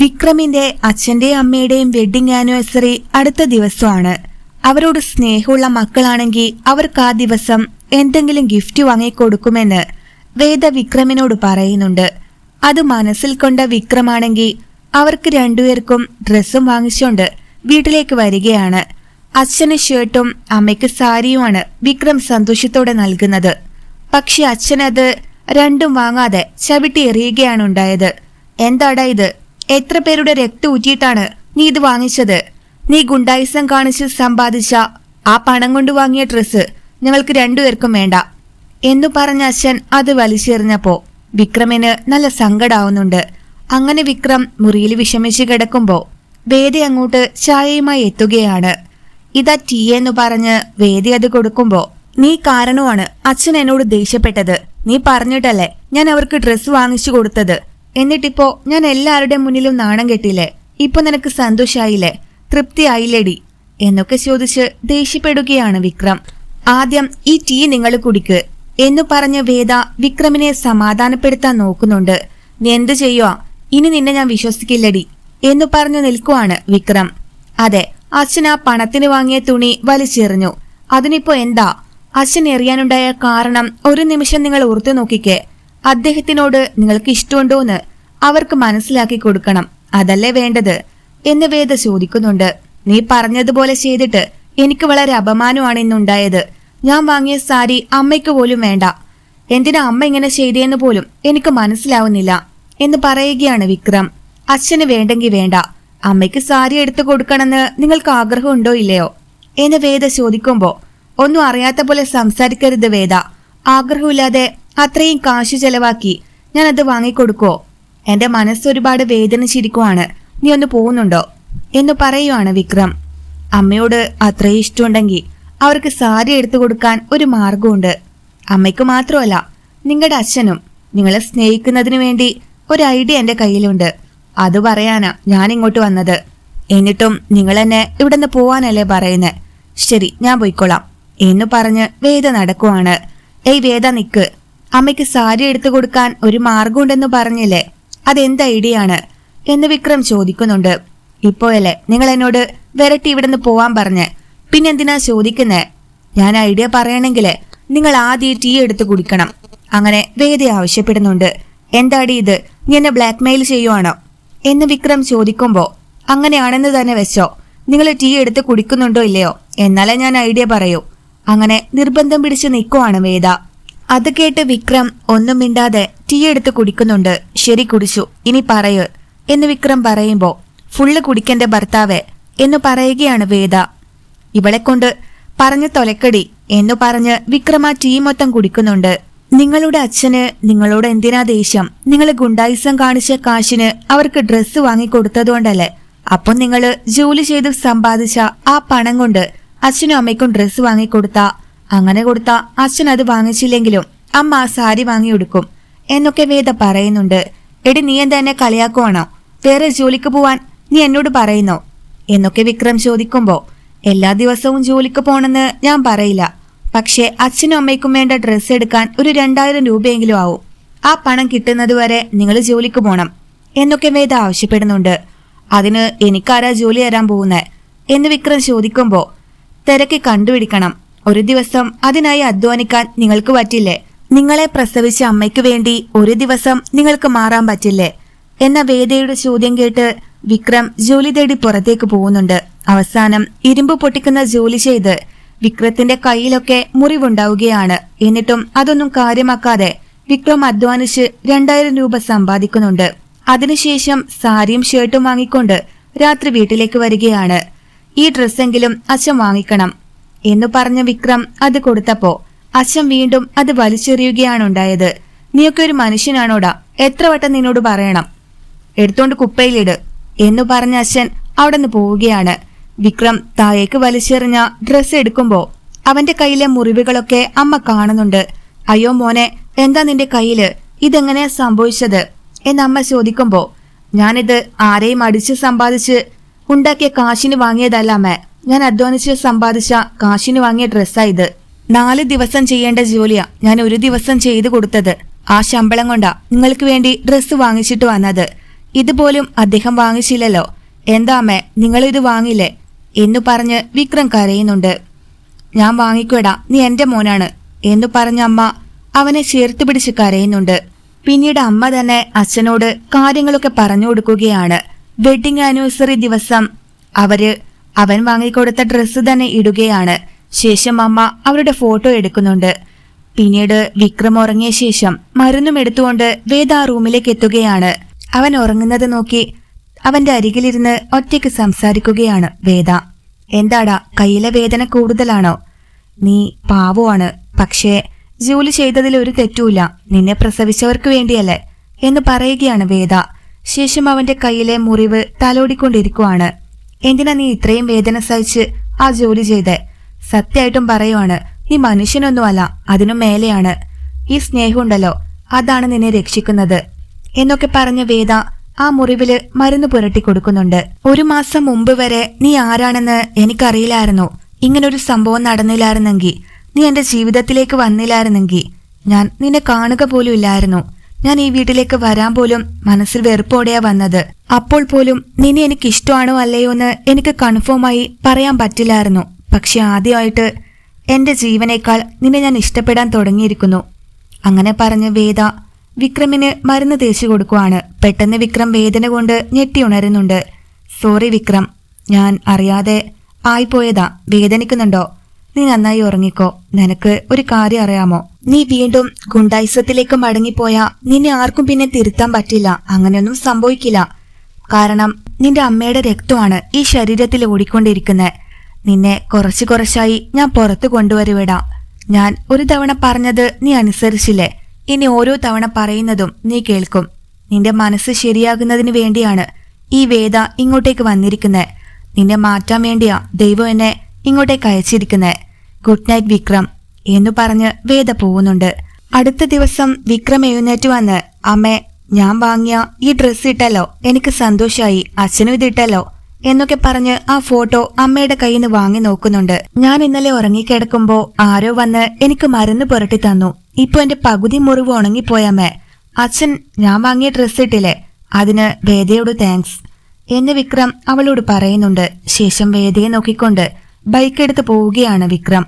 വിക്രമിന്റെ അച്ഛന്റെയും അമ്മയുടെയും wedding anniversary അടുത്ത ദിവസമാണ്. അവരോട് സ്നേഹമുള്ള മക്കളാണെങ്കിൽ അവർക്ക് ആ ദിവസം എന്തെങ്കിലും ഗിഫ്റ്റ് വാങ്ങിക്കൊടുക്കുമെന്ന് വേദ വിക്രമിനോട് പറയുന്നുണ്ട്. അത് മനസ്സിൽ കൊണ്ട വിക്രമാണെങ്കിൽ അവർക്ക് രണ്ടുപേർക്കും ഡ്രസ്സും വാങ്ങിച്ചുകൊണ്ട് വീട്ടിലേക്ക് വരികയാണ്. അച്ഛന് ഷർട്ടും അമ്മയ്ക്ക് സാരിയുമാണ് വിക്രം സന്തോഷത്തോടെ നൽകുന്നത്. പക്ഷെ അച്ഛനത് രണ്ടും വാങ്ങാതെ ചവിട്ടി എറിയുകയാണ് ഉണ്ടായത്. എന്താടാ ഇത്? എത്ര പേരുടെ രക്തം ഊറ്റിയിട്ടാണ് നീ ഇത് വാങ്ങിച്ചത്? നീ ഗുണ്ടായിസം കാണിച്ച് സമ്പാദിച്ച ആ പണം കൊണ്ട് വാങ്ങിയ ഡ്രസ്സ് ഞങ്ങൾക്ക് രണ്ടുപേർക്കും വേണ്ട. എന്നു പറഞ്ഞ അച്ഛൻ അത് വലിച്ചെറിഞ്ഞപ്പോ വിക്രമിന് നല്ല സങ്കടാവുന്നുണ്ട്. അങ്ങനെ വിക്രം മുറിയിൽ വിഷമിച്ച് കിടക്കുമ്പോ വേദി അങ്ങോട്ട് ചായയുമായി എത്തുകയാണ്. ഇതാ ടീ എന്ന് പറഞ്ഞ് വേദി അത് കൊടുക്കുമ്പോ നീ കാരണമാണ് അച്ഛൻ എന്നോട് ദേഷ്യപ്പെട്ടത്. നീ പറഞ്ഞിട്ടല്ലേ ഞാൻ അവർക്ക് ഡ്രസ്സ് വാങ്ങിച്ചു കൊടുത്തത്. എന്നിട്ടിപ്പോ ഞാൻ എല്ലാവരുടെ മുന്നിലും നാണം കെട്ടില്ലേ ഇപ്പൊ നിനക്ക് സന്തോഷായില്ലേ? തൃപ്തിയായില്ലേടി? എന്നൊക്കെ ചോദിച്ച് ദേഷ്യപ്പെടുകയാണ് വിക്രം. ആദ്യം ഈ ടീ നിങ്ങൾ കുടിക്ക്. എന്നു പറഞ്ഞ് വേദ വിക്രമിനെ സമാധാനപ്പെടുത്താൻ നോക്കുന്നുണ്ട്. നീ എന്ത് ചെയ്യുക ഇനി നിന്നെ ഞാൻ വിശ്വസിക്കില്ലടി എന്നു പറഞ്ഞു നിൽക്കുവാണ് വിക്രം. അതെ അച്ഛൻ ആ പണത്തിന് വാങ്ങിയ തുണി വലിച്ചെറിഞ്ഞു. അതിനിപ്പോ എന്താ? അച്ഛൻ എറിയാനുണ്ടായ കാരണം ഒരു നിമിഷം നിങ്ങൾ ഓർത്തു നോക്കിക്കേ. അദ്ദേഹത്തിനോട് നിങ്ങൾക്ക് ഇഷ്ടമുണ്ടോന്ന് അവർക്ക് മനസ്സിലാക്കി കൊടുക്കണം. അതല്ലേ വേണ്ടത്? എന്ന് വേദ ചോദിക്കുന്നുണ്ട്. നീ പറഞ്ഞതുപോലെ ചെയ്തിട്ട് എനിക്ക് വളരെ അപമാനമാണ് ഇന്നുണ്ടായത്. ഞാൻ വാങ്ങിയ സാരി അമ്മയ്ക്ക് പോലും വേണ്ട. എന്തിനാ അമ്മ ഇങ്ങനെ ചെയ്തേന്ന് പോലും എനിക്ക് മനസ്സിലാവുന്നില്ല എന്ന് പറയുകയാണ് വിക്രം. അച്ഛന് വേണ്ടെങ്കിൽ വേണ്ട. അമ്മയ്ക്ക് സാരി എടുത്തു കൊടുക്കണമെന്ന് നിങ്ങൾക്ക് ആഗ്രഹമുണ്ടോ ഇല്ലയോ? എന്ന് വേദ ചോദിക്കുമ്പോ ഒന്നും അറിയാത്ത പോലെ സംസാരിക്കരുത് വേദ. ആഗ്രഹമില്ലാതെ അത്രയും കാശു ചെലവാക്കി ഞാൻ അത് വാങ്ങിക്കൊടുക്കോ? എന്റെ മനസ്സൊരുപാട് വേദനിച്ചിരിക്കുവാണ് നീ ഒന്ന് പോകുന്നുണ്ടോ? എന്ന് പറയുവാണ് വിക്രം. അമ്മയോട് അത്രയും ഇഷ്ടമുണ്ടെങ്കിൽ അവർക്ക് സാരി എടുത്തു കൊടുക്കാൻ ഒരു മാർഗമുണ്ട്. അമ്മയ്ക്ക് മാത്രമല്ല നിങ്ങളുടെ അച്ഛനും നിങ്ങളെ സ്നേഹിക്കുന്നതിനു വേണ്ടി ഒരു ഐഡിയ എന്റെ കയ്യിലുണ്ട്. അത് പറയാനാ ഞാൻ ഇങ്ങോട്ട് വന്നത്. എന്നിട്ടും നിങ്ങൾ എന്നെ ഇവിടെ നിന്ന് പോവാനല്ലേ പറയുന്നേ. ശരി ഞാൻ പോയിക്കോളാം. എന്ന് പറഞ്ഞ് വേദ നടക്കുവാണ് ഏയ് വേദ നിക്ക്. അമ്മയ്ക്ക് സാരി എടുത്തു കൊടുക്കാൻ ഒരു മാർഗമുണ്ടെന്ന് പറഞ്ഞില്ലേ? അതെന്ത് ഐഡിയ ആണ്? എന്ന് വിക്രം ചോദിക്കുന്നുണ്ട്. ഇപ്പോഴല്ലേ നിങ്ങൾ എന്നോട് വരട്ടി ഇവിടുന്ന് പോവാൻ പറഞ്ഞ്. പിന്നെന്തിനാ ചോദിക്കുന്നേ? ഞാൻ ഐഡിയ പറയണെങ്കിലേ നിങ്ങൾ ആദ്യം ടീ എടുത്ത് കുടിക്കണം. അങ്ങനെ വേദി ആവശ്യപ്പെടുന്നുണ്ട്. എന്താടി ഇത്? നീ എന്നെ ബ്ലാക്ക്മെയിൽ ചെയ്യുവാണോ? എന്ന് വിക്രം ചോദിക്കുമ്പോ അങ്ങനെയാണെന്ന് തന്നെ വെച്ചോ. നിങ്ങൾ ടീ എടുത്ത് കുടിക്കുന്നുണ്ടോ ഇല്ലയോ? എന്നാലേ ഞാൻ ഐഡിയ പറയൂ. അങ്ങനെ നിർബന്ധം പിടിച്ച് നിൽക്കുവാണ് വേദ. അത് കേട്ട് വിക്രം ഒന്നും മിണ്ടാതെ ടീ എടുത്ത് കുടിക്കുന്നുണ്ട്. ശരി കുടിച്ചു. ഇനി പറയൂ. എന്ന് വിക്രം പറയുമ്പോ ഫുള്ള് കുടിക്കന്റെ ഭർത്താവ് എന്ന് പറയുകയാണ് വേദ. ഇവളെ കൊണ്ട് പറഞ്ഞു തൊലക്കടി എന്നു പറഞ്ഞ് വിക്രമ ടീ മൊത്തം കുടിക്കുന്നുണ്ട്. നിങ്ങളുടെ അച്ഛന് നിങ്ങളോട് എന്തിനാ ദേഷ്യം? നിങ്ങൾ ഗുണ്ടായിസം കാണിച്ച കാശിന് അവർക്ക് ഡ്രസ്സ് വാങ്ങിക്കൊടുത്തതുകൊണ്ടല്ലേ? അപ്പം നിങ്ങൾ ജോലി ചെയ്ത് സമ്പാദിച്ച ആ പണം കൊണ്ട് അച്ഛനും അമ്മയ്ക്കും ഡ്രസ്സ് വാങ്ങിക്കൊടുത്ത. അങ്ങനെ കൊടുത്ത അച്ഛൻ അത് വാങ്ങിച്ചില്ലെങ്കിലും അമ്മ സാരി വാങ്ങിയെടുക്കും എന്നൊക്കെ വേദ പറയുന്നുണ്ട്. എടി നീ എന്താ എന്നെ കളിയാക്കുവാണോ? വേറെ ജോലിക്ക് പോവാൻ നീ എന്നോട് പറയുന്നോ? എന്നൊക്കെ വിക്രം ചോദിക്കുമ്പോ എല്ലാ ദിവസവും ജോലിക്ക് പോണെന്ന് ഞാൻ പറയില്ല. പക്ഷേ അച്ഛനും അമ്മയ്ക്കും വേണ്ട ഡ്രസ്സ് എടുക്കാൻ ഒരു രണ്ടായിരം രൂപയെങ്കിലും ആവും. ആ പണം കിട്ടുന്നത് വരെ നിങ്ങൾ ജോലിക്ക് പോണം എന്നൊക്കെ വേദ ആവശ്യപ്പെടുന്നുണ്ട്. അതിന് എനിക്കാരാ ജോലി തരാൻ പോകുന്നേ എന്ന് വിക്രം ചോദിക്കുമ്പോ തിരക്ക് കണ്ടുപിടിക്കണം. ഒരു ദിവസം അതിനായി അധ്വാനിക്കാൻ നിങ്ങൾക്ക് പറ്റില്ലേ? നിങ്ങളെ പ്രസവിച്ച അമ്മയ്ക്ക് വേണ്ടി ഒരു ദിവസം നിങ്ങൾക്ക് മാറാൻ പറ്റില്ലേ? എന്ന വേദയുടെ ചോദ്യം കേട്ട് വിക്രം ജോലി തേടി പുറത്തേക്ക് പോകുന്നുണ്ട്. അവസാനം ഇരുമ്പ് പൊട്ടിക്കുന്ന ജോലി ചെയ്ത് വിക്രത്തിന്റെ കയ്യിലൊക്കെ മുറിവുണ്ടാവുകയാണ്. എന്നിട്ടും അതൊന്നും കാര്യമാക്കാതെ വിക്രം അധ്വാനിച്ച് രണ്ടായിരം രൂപ സമ്പാദിക്കുന്നുണ്ട്. അതിനുശേഷം സാരിയും ഷർട്ടും വാങ്ങിക്കൊണ്ട് രാത്രി വീട്ടിലേക്ക് വരികയാണ്. ഈ ഡ്രസ്സെങ്കിലും അച്ഛൻ വാങ്ങിക്കണം. എന്നു പറഞ്ഞ വിക്രം അത് കൊടുത്തപ്പോ അച്ഛൻ വീണ്ടും അത് വലിച്ചെറിയുകയാണ് ഉണ്ടായത് നീയൊക്കെ ഒരു മനുഷ്യനാണോടാ? എത്ര വട്ടം നിന്നോട് പറയണം? എടുത്തോണ്ട് കുപ്പയിലിട് എന്നു പറഞ്ഞ അച്ഛൻ അവിടെ നിന്ന് പോവുകയാണ്. വിക്രം താഴേക്ക് വലിച്ചെറിഞ്ഞ ഡ്രസ്സ് എടുക്കുമ്പോ അവന്റെ കയ്യിലെ മുറിവുകളൊക്കെ അമ്മ കാണുന്നുണ്ട്. അയ്യോ മോനെ എന്താ നിന്റെ കയ്യിൽ? ഇതെങ്ങനെയാ സംഭവിച്ചത്? എന്നമ്മ ചോദിക്കുമ്പോ ഞാനിത് ആരെയും അടിച്ച് സമ്പാദിച്ച് ഉണ്ടാക്കിയ കാശിന് വാങ്ങിയതല്ല അമ്മ. ഞാൻ അധ്വാനിച്ച് സമ്പാദിച്ച കാശിന് വാങ്ങിയ ഡ്രസ്സാ ഇത്. നാല് ദിവസം ചെയ്യേണ്ട ജോലിയാ ഞാൻ ഒരു ദിവസം ചെയ്തു കൊടുത്തത്. ആ ശമ്പളം കൊണ്ടാ നിങ്ങൾക്ക് വേണ്ടി ഡ്രസ്സ് വാങ്ങിച്ചിട്ട് വന്നത്. ഇതുപോലും അദ്ദേഹം വാങ്ങിച്ചില്ലല്ലോ. എന്താമേ നിങ്ങളിത് വാങ്ങില്ലേ? എന്നു പറഞ്ഞ് വിക്രം കരയുന്നുണ്ട്. ഞാൻ വാങ്ങിക്കൂടാ നീ എന്റെ മോനാണ്. എന്നു പറഞ്ഞ അമ്മ അവനെ ചേർത്ത് പിടിച്ച് കരയുന്നുണ്ട്. പിന്നീട് അമ്മ തന്നെ അച്ഛനോട് കാര്യങ്ങളൊക്കെ പറഞ്ഞു കൊടുക്കുകയാണ്. വെഡിങ് ആനിവേഴ്സറി ദിവസം അവർ അവൻ വാങ്ങിക്കൊടുത്ത ഡ്രസ്സ് തന്നെ ഇടുകയാണ്. ശേഷം അമ്മ അവരുടെ ഫോട്ടോ എടുക്കുന്നുണ്ട്. പിന്നീട് വിക്രം ഉറങ്ങിയ ശേഷം മരുന്നും എടുത്തുകൊണ്ട് വേദ ആ റൂമിലേക്ക് എത്തുകയാണ്. അവൻ ഉറങ്ങുന്നത് നോക്കി അവന്റെ അരികിലിരുന്ന് ഒറ്റയ്ക്ക് സംസാരിക്കുകയാണ് വേദ. എന്താടാ കയ്യിലെ വേദന കൂടുതലാണോ? നീ പാവമാണ്. പക്ഷേ ജോലി ചെയ്തതിൽ ഒരു തെറ്റുമില്ല. നിന്നെ പ്രസവിച്ചവർക്ക് വേണ്ടിയല്ലേ? എന്ന് പറയുകയാണ് വേദ. ശേഷം അവന്റെ കയ്യിലെ മുറിവ് തലോടിക്കൊണ്ടിരിക്കുവാണ്. എന്തിനാ നീ ഇത്രയും വേദന സഹിച്ച് ആ ജോലി ചെയ്തേ? സത്യമായിട്ടും പറയുവാണ് നീ മനുഷ്യനൊന്നുമല്ല അതിനു മേലെയാണ്. ഈ സ്നേഹമുണ്ടല്ലോ അതാണ് നിന്നെ രക്ഷിക്കുന്നത്. എന്നൊക്കെ പറഞ്ഞ വേദ ആ മുറിവിൽ മരുന്ന് പുരട്ടി കൊടുക്കുന്നുണ്ട്. ഒരു മാസം മുമ്പ് വരെ നീ ആരാണെന്ന് എനിക്കറിയില്ലായിരുന്നു. ഇങ്ങനൊരു സംഭവം നടന്നില്ലായിരുന്നെങ്കിൽ നീ എന്റെ ജീവിതത്തിലേക്ക് വന്നില്ലായിരുന്നെങ്കിൽ ഞാൻ നിന്നെ കാണുക പോലും ഇല്ലായിരുന്നു. ഞാൻ ഈ വീട്ടിലേക്ക് വരാൻ പോലും മനസ്സിൽ വെറുപ്പോടെയാ വന്നത്. അപ്പോൾ പോലും നിന്നെ എനിക്ക് ഇഷ്ടമാണോ അല്ലയോ എന്ന് എനിക്ക് കൺഫേമായി പറയാൻ പറ്റില്ലായിരുന്നു. പക്ഷെ ആദ്യമായിട്ട് എന്റെ ജീവനേക്കാൾ നിന്നെ ഞാൻ ഇഷ്ടപ്പെടാൻ തുടങ്ങിയിരിക്കുന്നു. അങ്ങനെ പറഞ്ഞ വേദ വിക്രമിന് മരുന്ന് തേച്ചു കൊടുക്കുവാണ്. പെട്ടെന്ന് വിക്രം വേദന കൊണ്ട് ഞെട്ടി ഉണരുന്നുണ്ട്. സോറി വിക്രം ഞാൻ അറിയാതെ ആയിപ്പോയതാ. വേദനിക്കുന്നുണ്ടോ? നീ നന്നായി ഉറങ്ങിക്കോ. നിനക്ക് ഒരു കാര്യം അറിയാമോ? നീ വീണ്ടും ഗുണ്ടായിസത്തിലേക്ക് മടങ്ങിപ്പോയാ നിന്നെ ആർക്കും പിന്നെ തിരുത്താൻ പറ്റില്ല. അങ്ങനെയൊന്നും സംഭവിക്കില്ല. കാരണം നിന്റെ അമ്മയുടെ രക്തമാണ് ഈ ശരീരത്തിൽ ഓടിക്കൊണ്ടിരിക്കുന്നത് നിന്നെ കുറച്ച് കുറച്ചായി ഞാൻ പുറത്തു കൊണ്ടുവരുവിടാം. ഞാൻ ഒരു തവണ പറഞ്ഞത് നീ അനുസരിച്ചില്ലേ? ഇനി ഓരോ തവണ പറയുന്നതും നീ കേൾക്കും. നിന്റെ മനസ്സ് ശരിയാകുന്നതിന് വേണ്ടിയാണ് ഈ വേദ ഇങ്ങോട്ടേക്ക് വന്നിരിക്കുന്നത് നിന്നെ മാറ്റാൻ വേണ്ടിയാ ദൈവം എന്നെ ഇങ്ങോട്ടേക്ക് അയച്ചിരിക്കുന്നത് ഗുഡ് നൈറ്റ് വിക്രം എന്നു പറഞ്ഞ് വേദ പോകുന്നുണ്ട്. അടുത്ത ദിവസം വിക്രം എഴുന്നേറ്റ് വന്ന് അമ്മേ ഞാൻ വാങ്ങിയ ഈ ഡ്രസ് ഇട്ടല്ലോ. എനിക്ക് സന്തോഷമായി അച്ഛനും ഇതിട്ടല്ലോ എന്നൊക്കെ പറഞ്ഞ് ആ ഫോട്ടോ അമ്മയുടെ കയ്യിൽ നിന്ന് വാങ്ങി നോക്കുന്നുണ്ട്. ഞാൻ ഇന്നലെ ഉറങ്ങിക്കിടക്കുമ്പോ ആരോ വന്ന് എനിക്ക് മരുന്ന് പുരട്ടി തന്നു. ഇപ്പൊ എന്റെ പകുതി മുറിവ് ഉണങ്ങിപ്പോയമ്മേ അച്ഛൻ ഞാൻ വാങ്ങിയ ഡ്രസ് ഇട്ടില്ലേ? അതിന് വേദയോട് താങ്ക്സ് എന്ന് വിക്രം അവളോട് പറയുന്നുണ്ട്. ശേഷം വേദയെ നോക്കിക്കൊണ്ട് ബൈക്ക് എടുത്ത് പോവുകയാണ് വിക്രം.